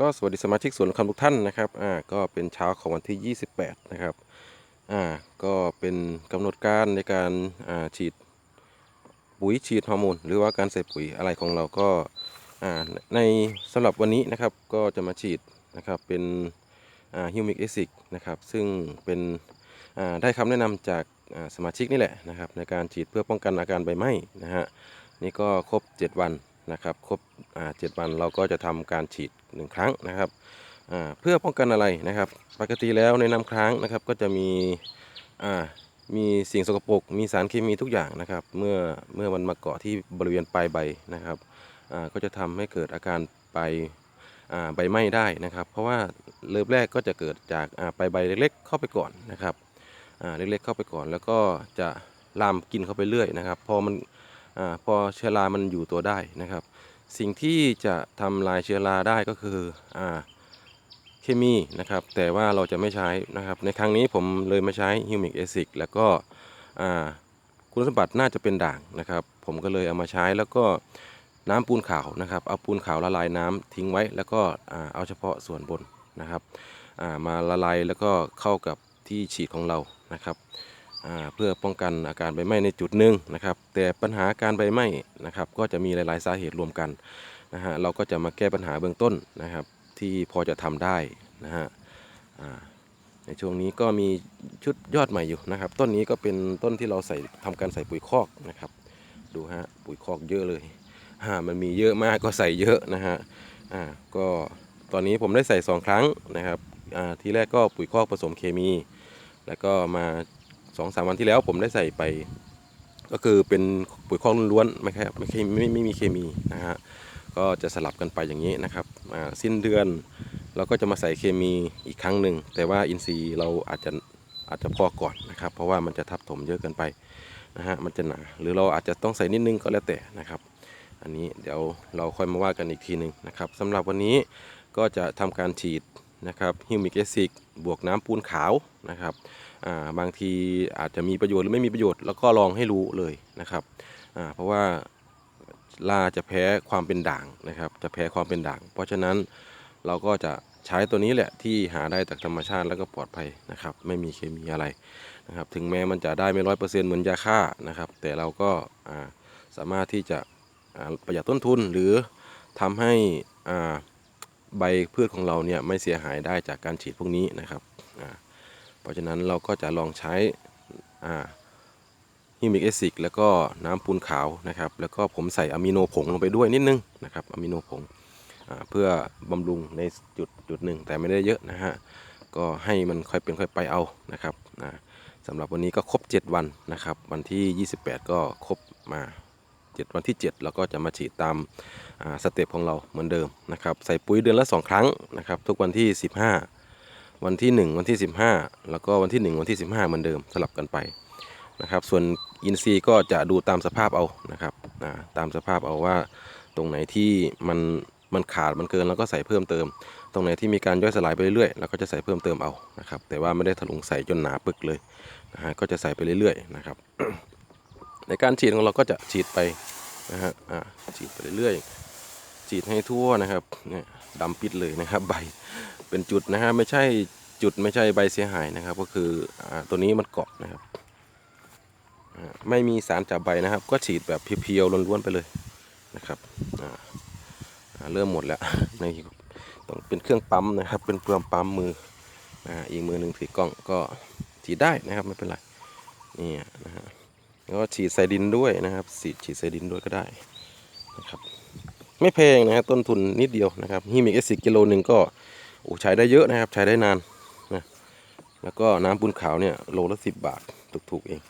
ก็สวัสดีสมาชิกสวนคำทุกท่านนะครับอ่าก็เป็นเช้าของวันที่ 28 นะครับอ่าก็เป็นกำหนดการในการอ่าฉีดปุ๋ยฉีดฮอร์โมนหรือว่าการใส่ปุ๋ยอะไรของเราก็อ่าในสำหรับวันนี้นะครับก็จะมาฉีดนะครับเป็นอ่าฮิวมิกเอซิกนะครับซึ่งเป็นอ่าได้คำแนะนำจากอ่าสมาชิกนี่แหละนะครับในการฉีดเพื่อป้องกันอาการใบไหม้นะฮะนี่ก็ครบ 7 วัน นะครับครบอ่า7วันเราก็จะทำการฉีด 1 ครั้งนะครับเพื่อป้องกันอะไรนะครับ ปกติแล้วในน้ำค้างนะครับก็จะมีมีสิ่งสกปรกมีสารเคมีทุกอย่างนะครับ เมื่อเมื่อมันมาเกาะที่บริเวณปลายใบนะครับก็จะทำให้เกิดอาการใบอ่าใบไหม้ได้นะครับ เพราะว่าเริ่มแรกก็จะเกิดจากปลายใบเล็กๆ เข้าไปก่อนนะครับเล็กๆเข้าไปก่อน แล้วก็จะลามกินเข้าไปเรื่อยนะครับ พอมัน อพอเชื้อรามันอยู่ตัวได้นะครับ สิ่งที่จะทำลายเชื้อราได้ก็คืออเคมีนะครับ แต่ว่าเราจะไม่ใช้นะครับ ในครั้งนี้ผมเลยมาใช้ฮิวมิกเอซิกแล้วก็คุณสมบัติน่าจะเป็นด่างนะครับ ผมก็เลยเอามาใช้แล้วก็น้ำปูนขาวนะครับ เอาปูนขาวละลายน้ำทิ้งไว้ แล้วก็เอาเฉพาะส่วนบนนะครับ มาละลายแล้วก็เข้ากับที่ฉีดของเรานะครับ เพื่อป้องกันอาการใบไหม้ในจุดหนึ่งนะครับ แต่ปัญหาการใบไหม้นะครับ ก็จะมีหลาย ๆ สาเหตุรวมกันนะฮะเราก็จะมาแก้ปัญหาเบื้องต้นนะครับ ที่พอจะทำได้นะฮะในช่วงนี้ก็มีชุดยอดใหม่อยู่นะครับ ต้นนี้ก็เป็นต้นที่เราใส่ทำการใส่ปุ๋ยคอกนะครับ ดูฮะปุ๋ยคอกเยอะเลยอ่ามันมีเยอะมากก็ใส่เยอะนะฮะอ่าก็ตอนนี้ผมได้ใส่สองครั้งนะครับอ่าทีแรกก็ปุ๋ยคอกผสมเคมี แล้วก็มา สองสามวันที่แล้วผมได้ใส่ไป ก็คือเป็นปุ๋ยคอกล้วนๆไม่ใช่ไม่เคมีไม่ไม่มีเคมีนะฮะก็จะสลับกันไปอย่างนี้นะครับสิ้นเดือนเราก็จะมาใส่เคมีอีกครั้งหนึ่งแต่ว่าอินทรีย์เราอาจจะอาจจะพอก่อนนะครับ เพราะว่ามันจะทับถมเยอะเกินไปนะฮะมันจะหนาหรือเราอาจจะต้องใส่นิดนึงก็แล้วแต่นะครับ อันนี้เดี๋ยวเราค่อยมาว่ากันอีกทีหนึ่งนะครับสำหรับวันนี้ก็จะทำการฉีดนะครับฮิวมิกเอซิกบวกน้ำปูนขาวนะครับ บางทีอาจจะมีประโยชน์หรือไม่มีประโยชน์แล้วก็ลองให้รู้เลยนะครับเพราะว่าลาจะแพ้ความเป็นด่างนะครับ จะแพ้ความเป็นด่าง เพราะฉะนั้นเราก็จะใช้ตัวนี้แหละที่หาได้จากธรรมชาติแล้วก็ปลอดภัยนะครับ ไม่มีเคมีอะไรนะครับ ถึงแม้มันจะได้ไม่ร้อยเปอร์เซ็นต์เหมือนยาฆ่านะครับ แต่เราก็าสามารถที่จะประหยัดต้นทุนหรือทำให้ใบพืชของเราเนี่ยไม่เสียหายได้จากการฉีดพวกนี้นะครับ เพราะฉะนั้นเราก็จะลองใช้ฮิมิกเอซิกแล้วก็น้ำปูนขาวนะครับ แล้วก็ผมใส่อะมิโนผงลงไปด้วยนิดนึงนะครับอะมิโนผงเพื่อบำรุงในจุดจุดหนึ่งแต่ไม่ได้เยอะนะฮะก็ให้มันค่อยเป็นค่อยไปเอานะครับสำหรับวันนี้ก็ครบ 7 วันนะครับ วันที่ 28 ก็ครบมา 7 วันที่ 7 เราก็จะมาฉีดตามสเต็ปของเราเหมือนเดิมนะครับ ใส่ปุ๋ยเดือนละ 2 ครั้งนะครับ ทุกวันที่ 15 วันที่ 1 วันที่ 15 แล้วก็วันที่ 1 วันที่ 15 เหมือนเดิมสลับกันไปนะครับ ส่วนอินทรีก็จะดูตามสภาพเอานะครับอ่าตามสภาพเอาว่าตรงไหนที่มันมันขาดมันเกินเราก็ใส่เพิ่มเติม ตรงไหนที่มีการย่อยสลายไปเรื่อยๆเราก็จะใส่เพิ่มเติมเอานะครับแต่ว่าไม่ได้ถลุงใส่จนหนาปึกเลยนะฮะก็จะใส่ไปเรื่อยๆนะครับในการฉีดของเราก็จะฉีดไปนะฮะอ่าฉีดไปเรื่อยๆฉีดให้ทั่วนะครับเนี่ยดำปิดเลยนะครับใบ เป็นจุดนะฮะไม่ใช่จุดไม่ใช่ใบเสียหายนะครับ ก็คืออตัวนี้มันเกาะนะครับไม่มีสารจับใบนะครับ ก็ฉีดแบบเพียวๆล้วนๆไปเลยนะครับเริ่มหมดแล้วในต้องเป็นเครื่องปั๊มนะครับ เป็นเครื่องปั๊มมืออีกมือหนึ่งถือกล้องก็ฉีดได้นะครับไม่เป็นไรนี่นะฮะแล้วก็ฉีดใส่ดินด้วยนะครับฉีดฉีดใส่ดินด้วยก็ได้นะครับ ไม่แพงนะฮะต้นทุนนิดเดียวนะครับฮิมิกเอสิกิโลหนึ่งก็ โอ้ใช้ได้เยอะนะครับใช้ได้นานนะแล้วก็น้ำปูนขาวเนี่ยโลละสิบบาทถูกๆเอง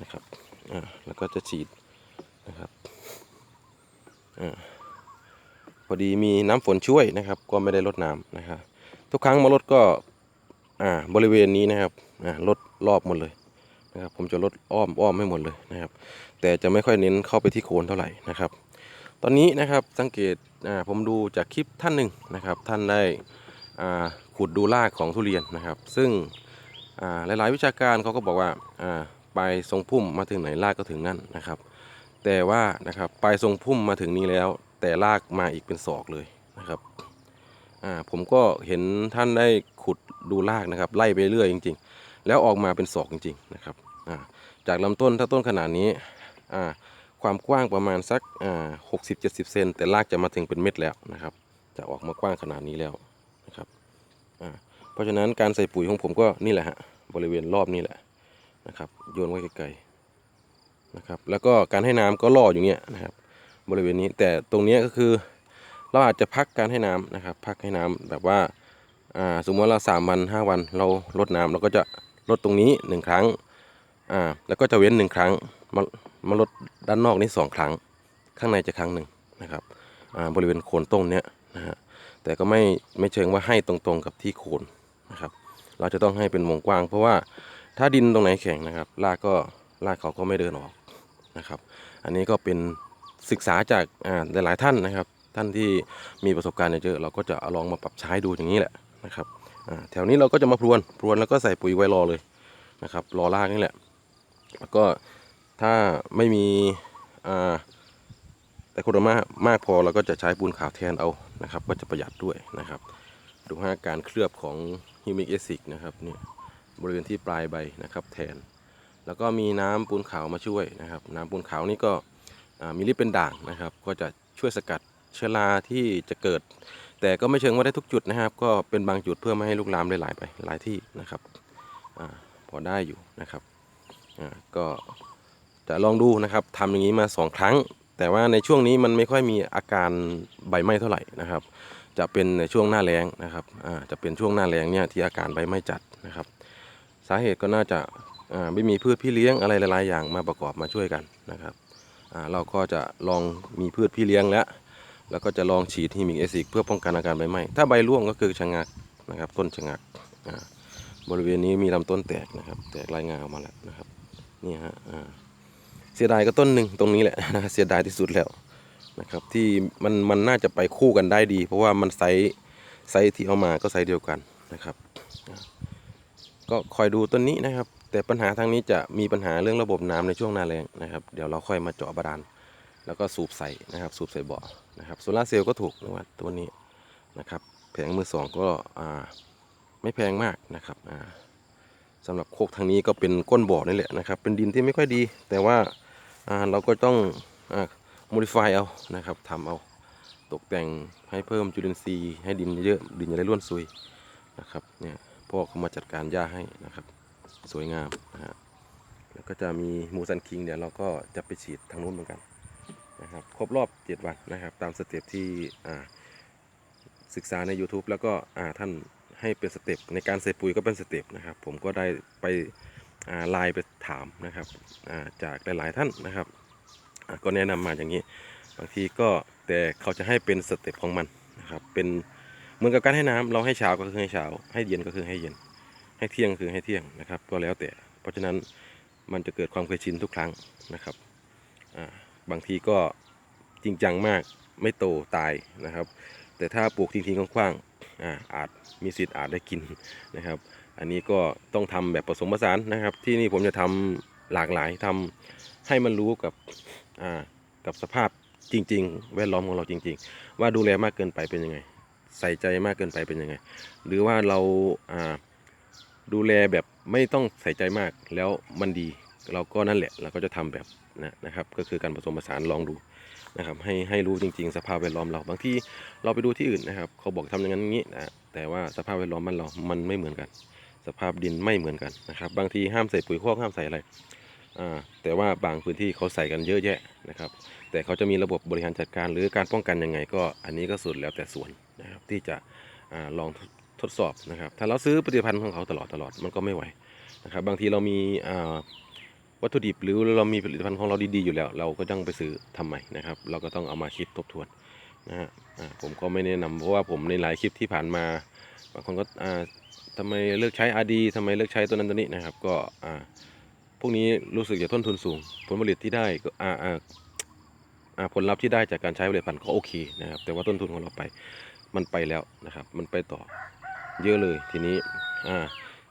นะครับอ่าแล้วก็จะฉีดนะครับอ่าพอดีมีน้ำฝนช่วยนะครับ ก็ไม่ได้ลดน้ำนะครับ ทุกครั้งมาลดก็อ่าบริเวณนี้นะครับอ่าลดรอบหมดเลยนะครับผมจะลดอ้อมอ้อมให้หมดเลยนะครับ แต่จะไม่ค่อยเน้นเข้าไปที่โคนเท่าไหร่นะครับ ตอนนี้นะครับสังเกตอ่าผมดูจากคลิปท่านหนึ่งนะครับ ท่านได้ ขุดดูรากของทุเรียนนะครับ ซึ่งหลายๆ วิชาการเขาก็บอกว่าปลายทรงพุ่มมาถึงไหนรากก็ถึงนั่นนะครับ แต่ว่านะครับปลายทรงพุ่มมาถึงนี้แล้ว แต่รากมาอีกเป็นศอกเลยนะครับผมก็เห็นท่านได้ขุดดูรากนะครับ ไล่ไปเรื่อยจริง ๆ แล้วออกมาเป็นศอกจริง ๆ นะครับจากลำต้นถ้าต้นขนาดนี้ความกว้างประมาณสักหกสิบเจ็ดสิบเซนแต่รากจะมาถึงเป็นเม็ดแล้วนะครับ จะออกมากว้างขนาดนี้แล้ว อ่าเพราะฉะนั้นการใส่ปุ๋ยของผมก็นี่แหละฮะบริเวณรอบนี้แหละนะครับ โยนไว้ไกลๆนะครับ แล้วก็การให้น้ำก็ล่ออยู่เนี้ยนะครับ บริเวณนี้แต่ตรงนี้ก็คือ เราอาจจะพักการให้น้ำนะครับ พักให้น้ำแบบว่าอ่าสมมติเราสามวันห้าวันเราลดน้ำเราก็จะลดตรงนี้หนึ่งครั้งอ่าแล้วก็จะเว้นหนึ่งครั้งมามาลดด้านนอกนี้สองครั้ง ข้างในจะครั้งหนึ่งนะครับอ่าบริเวณโคนต้นเนี้ยนะฮะ แต่ก็ไม่ไม่เชิงว่าให้ตรงๆกับที่โคนนะครับ เราจะต้องให้เป็นวงกว้าง เพราะว่าถ้าดินตรงไหนแข็งนะครับรากก็รากเขาก็ไม่เดินออกนะครับ อันนี้ก็เป็นศึกษาจากหลายๆท่านนะครับ ท่านที่มีประสบการณ์เยอะเราก็จะเอาลองมาปรับใช้ดูอย่างนี้แหละนะครับแถวนี้เราก็จะมาพรวนพรวนแล้วก็ใส่ปุ๋ยไว้รอเลยนะครับรอรากนี่แหละ แล้วก็ถ้าไม่มีอ่า แต่คนมากมากพอเราก็จะใช้ปูนขาวแทนเอานะครับ ก็จะประหยัดด้วยนะครับ ดูฮะการเคลือบของฮิมิกเอซิกนะครับเนี่ยบริเวณที่ปลายใบนะครับแทน แล้วก็มีน้ำปูนขาวมาช่วยนะครับ น้ำปูนขาวนี่ก็มีฤทธิ์เป็นด่างนะครับ ก็จะช่วยสกัดเชื้อราที่จะเกิด แต่ก็ไม่เชิงว่าได้ทุกจุดนะครับ ก็เป็นบางจุดเพื่อไม่ให้ลุกลามไหลายไปหลายที่นะครับอพอได้อยู่นะครับก็จะลองดูนะครับทำอย่างนี้มาสองครั้ง แต่ว่าในช่วงนี้มันไม่ค่อยมีอาการใบไหม้เท่าไหร่นะครับ จะเป็นในช่วงหน้าแล้งนะครับอ่าจะเป็นช่วงหน้าแล้งเนี่ยที่อาการใบไหม้จัดนะครับ สาเหตุก็น่าจะอ่าไม่มีพืชพี่เลี้ยงอะไรหลายๆอย่างมาประกอบมาช่วยกันนะครับอ่าเราก็จะลองมีพืชพี่เลี้ยงแล้ว แล้วก็จะลองฉีดฮิมิกเอซิกเพื่อป้องกันอาการใบไหม้ถ้าใบร่วงก็คือชะงักนะครับต้นชะงักอ่าบริเวณนี้มีลำต้นแตกนะครับ แตกรายงานออกมาแล้วนะครับนี่ฮะอ่า เสียดายก็ต้นหนึ่งตรงนี้แหละเสียดายที่สุดแล้วนะครับที่มันมันน่าจะไปคู่กันได้ดี เพราะว่ามันไซส์ไซส์ที่เอามาก็ไซส์เดียวกันนะครับ ก็คอยดูต้นนี้นะครับ แต่ปัญหาทางนี้จะมีปัญหาเรื่องระบบน้ำในช่วงหน้าแล้งนะครับ เดี๋ยวเราค่อยมาเจาะบาดาลแล้วก็สูบใส่นะครับสูบใส่บ่อนะครับโซลาเซลล์ก็ถูกนะว่าตัวนี้นะครับแผงมือสองก็อ่าไม่แพงมากนะครับอ่า สำหรับโคกทางนี้ก็เป็นก้นบ่อนี่แหละนะครับ เป็นดินที่ไม่ค่อยดี แต่ว่าเราก็ต้องอ modify เอานะครับทำเอาตกแต่งให้เพิ่มจุลินทรีย์ให้ดินเยอะดินจะได้ร่วนซุยนะครับเนี่ยพ่อเขามาจัดการหญ้าให้นะครับ สวยงามนะฮะแล้วก็จะมีมูซันคิงเดี๋ยวเราก็จะไปฉีดทางนู้นเหมือนกันนะครับครบรอบ 7 วันนะครับ ตามสเต็ปที่ศึกษาใน YouTube แล้วก็ท่าน ให้เป็นสเต็ปในการใส่ปุ๋ยก็เป็นสเต็ปนะครับ ผมก็ได้ไปไลน์ไปถามนะครับาจากหลายๆท่านนะครับ ก็แนะนำมาอย่างนี้ บางทีก็แต่เขาจะให้เป็นสเต็ปของมันนะครับเป็นเหมือนกับการให้น้ำเราให้เช้าก็คือให้เช้า ให้เย็นก็คือให้เย็น ให้เที่ยงคือให้เที่ยงนะครับ ก็แล้วแต่ เพราะฉะนั้นมันจะเกิดความเคยชินทุกครั้งนะครับบางทีก็จริงจังมากไม่โตตายนะครับ แต่ถ้าปลูกทิ้งๆกว้าง อ่าอาจมีสิทธิ์อาจได้กินนะครับ อันนี้ก็ต้องทำแบบผสมผสานนะครับ ที่นี่ผมจะทำหลากหลายทำให้มันรู้กับอ่ากับสภาพจริง ๆ แวดล้อมของเราจริง ๆ ว่าดูแลมากเกินไปเป็นยังไง ใส่ใจมากเกินไปเป็นยังไง หรือว่าเราอ่าดูแลแบบไม่ต้องใส่ใจมากแล้วมันดี เราก็นั่นแหละเราก็จะทำแบบนะนะครับ ก็คือการผสมผสานลองดู นะครับให้ให้รู้จริง ๆ สภาพแวดล้อมเราบางที่เราไปดูที่อื่นนะครับ เขาบอกทำอย่างนั้นอย่างนี้นะแต่ว่าสภาพแวดล้อมมันเรา มันไม่เหมือนกัน สภาพดินไม่เหมือนกันนะครับ บางทีห้ามใส่ปุ๋ยคอกห้ามใส่อะไรอ่าแต่ว่าบางพื้นที่เขาใส่กันเยอะแยะนะครับ แต่เขาจะมีระบบบริหารจัดการหรือการป้องกันยังไงก็อันนี้ก็สุดแล้วแต่ส่วนนะครับที่จะอาลองทดสอบนะครับ ถ้าเราซื้อผลิตภัณฑ์ของเขาตลอดตลอดมันก็ไม่ไหวนะครับ บางทีเรามีอ่า วัตถุดิบหรือเรามีผลิตภัณฑ์ของเราดีๆอยู่แล้ว เราก็ต้องไปซื้อทำใหม่นะครับ เราก็ต้องเอามาคิดทบทวนนะฮะผมก็ไม่แนะนำเพราะว่าผมในหลายคลิปที่ผ่านมาบางคนก็อ่าทำไมเลือกใช้อาดีทำไมเลือกใช้ตัวนั้นตัวนี้นะครับ ก็อ่าพวกนี้รู้สึกจะต้นทุนสูง ผลผลิตที่ได้ก็อ่าอ่าอ่าผลลัพธ์ที่ได้จากการใช้ผลิตภัณฑ์ก็โอเคนะครับ แต่ว่าต้นทุนของเราไปมันไปแล้วนะครับ มันไปต่อเยอะเลยทีนี้อ่า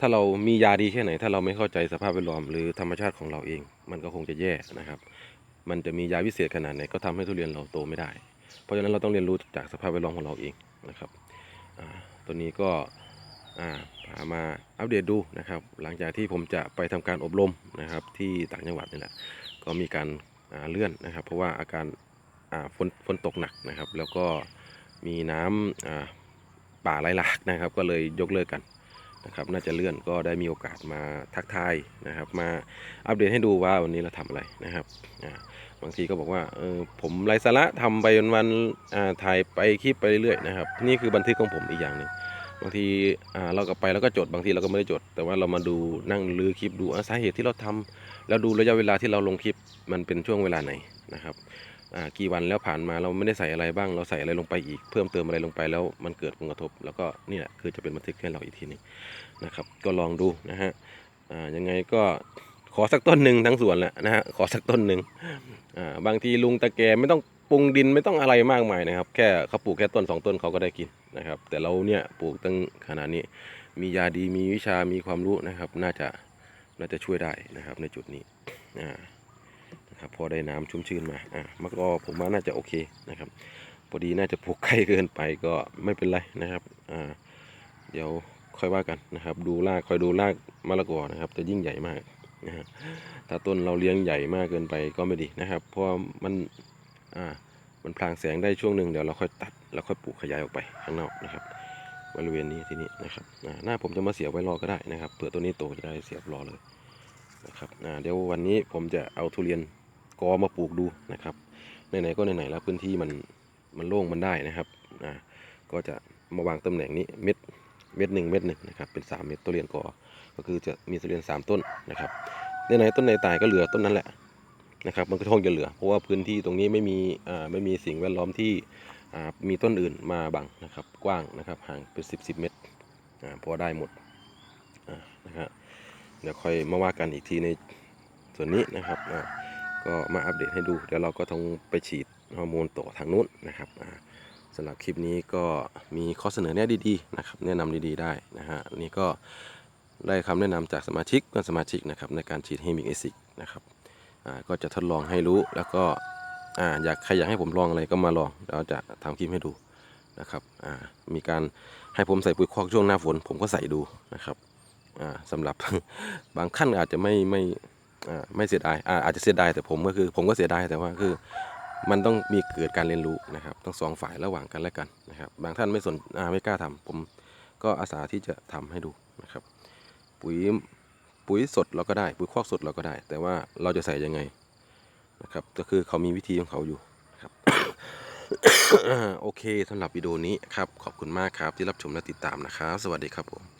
ถ้าเรามียาดีแค่ไหน ถ้าเราไม่เข้าใจสภาพแวดล้อมหรือธรรมชาติของเราเอง มันก็คงจะแย่นะครับ มันจะมียาวิเศษขนาดไหนก็ทำให้ทุเรียนเราโตไม่ได้ เพราะฉะนั้นเราต้องเรียนรู้จากสภาพแวดล้อมของเราเองนะครับตัวนี้ก็พามาอัปเดตดูนะครับ หลังจากที่ผมจะไปทำการอบรมนะครับ ที่ต่างจังหวัดนี่แหละก็มีการาเลื่อนนะครับ เพราะว่าอาการาฝนฝนตกหนักนะครับ แล้วก็มีน้ำป่าไหลหลากนะครับ ก็เลยยกเลิกกัน นะครับน่าจะเลื่อนก็ได้มีโอกาสมาทักทายนะครับ มาอัปเดตให้ดูว่าวันนี้เราทำอะไรนะครับบางทีก็บอกว่าเออผมไร้สาระทำไปวันๆถ่ายไปคลิปไปเรื่อยๆนะครับนี่คือบันทึกของผมอีกอย่างหนึ่งบางทีเราก็ไปแล้วก็จดบางทีเราก็ไม่ได้จด แต่ว่าเรามาดูนั่งลือคลิปดูสาเหตุที่เราทำแล้วดูระยะเวลาที่เราลงคลิปมันเป็นช่วงเวลาไหนนะครับ กี่วันแล้วผ่านมาเราไม่ได้ใส่อะไรบ้าง เราใส่อะไรลงไปอีก เพิ่มเติมอะไรลงไปแล้วมันเกิดผลกระทบ แล้วก็นี่แหละคือจะเป็นบันทึกให้เราอีกทีหนึงนะครับ ก็ลองดูนะฮะยังไงก็ขอสักต้นหนึ่งทั้งสวนแหละนะฮะขอสักต้นหนึ่งบางทีลุงตะแกไม่ต้องปรุงดินไม่ต้องอะไรมากมายนะครับ แค่เขาปลูกแค่ต้นสองต้นเขาก็ได้กินนะครับ แต่เราเนี่ยปลูกตั้งขนาดนี้ มียาดีมีวิชามีความรู้นะครับ น่าจะน่าจะช่วยได้นะครับในจุดนี้อ่า นะครับพอได้น้ำชุ่มชื่นมาอ่ามันก็ผมว่าน่าจะโอเคนะครับพอดีน่าจะปลูกใกล้เกินไปก็ไม่เป็นไรนะครับอ่าเดี๋ยวค่อยว่ากันนะครับ ดูรากคอยดูรากมะละกอนะครับ จะยิ่งใหญ่มากนะฮะถ้าต้นเราเลี้ยงใหญ่มากเกินไปก็ไม่ดีนะครับ เพราะมันอ่ามันพลางแสงได้ช่วงหนึ่งเดี๋ยวเราค่อยตัดแล้วค่อยปลูกขยายออกไปข้างนอกนะครับบริเวณนี้ที่นี่นะครับอ่าหน้าผมจะมาเสียบไว้รอก็ได้นะครับเผื่อตัวนี้โตจะได้เสียบรอเลยนะครับอ่าเดี๋ยววันนี้ผมจะเอาทุเรียน กอมาปลูกดูนะครับไหนๆก็ไหนๆแล้วพื้นที่มันมันโล่งมันได้นะครับอ่าก็จะมาวางตำแหน่งนี้เม็ดเม็ดหนึ่งเม็ดหนึ่งนะครับเป็นสามเม็ดทุเรียนกอก็คือจะมีทุเรียนสามต้นนะครับไหนๆต้นไหนตายก็เหลือต้นนั้นแหละนะครับมันก็คงจะเหลือ เพราะว่าพื้นที่ตรงนี้ไม่มีอ่าไม่มีสิ่งแวดล้อมที่อ่ามีต้นอื่นมาบังนะครับกว้างนะครับห่างเป็นสิบสิบเมตรอ่าพอได้หมดอ่านะครับเดี๋ยวค่อยมาว่ากันอีกทีในส่วนนี้นะครับอ่า ก็มาอัปเดตให้ดู เดี๋ยวเราก็ต้องไปฉีดฮอร์โมนต่อทางนู้นนะครับสำหรับคลิปนี้ก็มีข้อเสนอแนะดีๆนะครับแนะนำดีๆได้นะฮะนี่ก็ได้คำแนะนำจากสมาชิกเพื่อนสมาชิกนะครับในการฉีดเฮมิกเอซิกนะครับก็จะทดลองให้รู้แล้วก็ออยากใครอยากให้ผมลองอะไรก็มาลองเราจะทำคลิปให้ดูนะครับมีการให้ผมใส่ปุ๋ยคอกช่วงหน้าฝน ผมก็ใส่ดูนะครับอ่าสำหรับบางขั้นอาจจะไม่ไม่ ไม่เสียดายอาจจะเสียดายแต่ผมก็คือ ผมก็เสียดายแต่ว่าคือ มันต้องมีเกิดการเรียนรู้นะครับทั้งสองฝ่ายระหว่างกันและกันนะครับ บางท่านไม่สนไม่กล้าทำผมก็อาสาที่จะทำให้ดูนะครับ ปุ๋ยปุ๋ยสดเราก็ได้ปุ๋ยคอกสดเราก็ได้ แต่ว่าเราจะใส่ยังไงนะครับ ก็คือเขามีวิธีของเขาอยู่นะครับโอเคสำหรับวิดีโอนี้ครับขอบคุณมากครับที่รับชมและติดตามนะครับ สวัสดีครับผม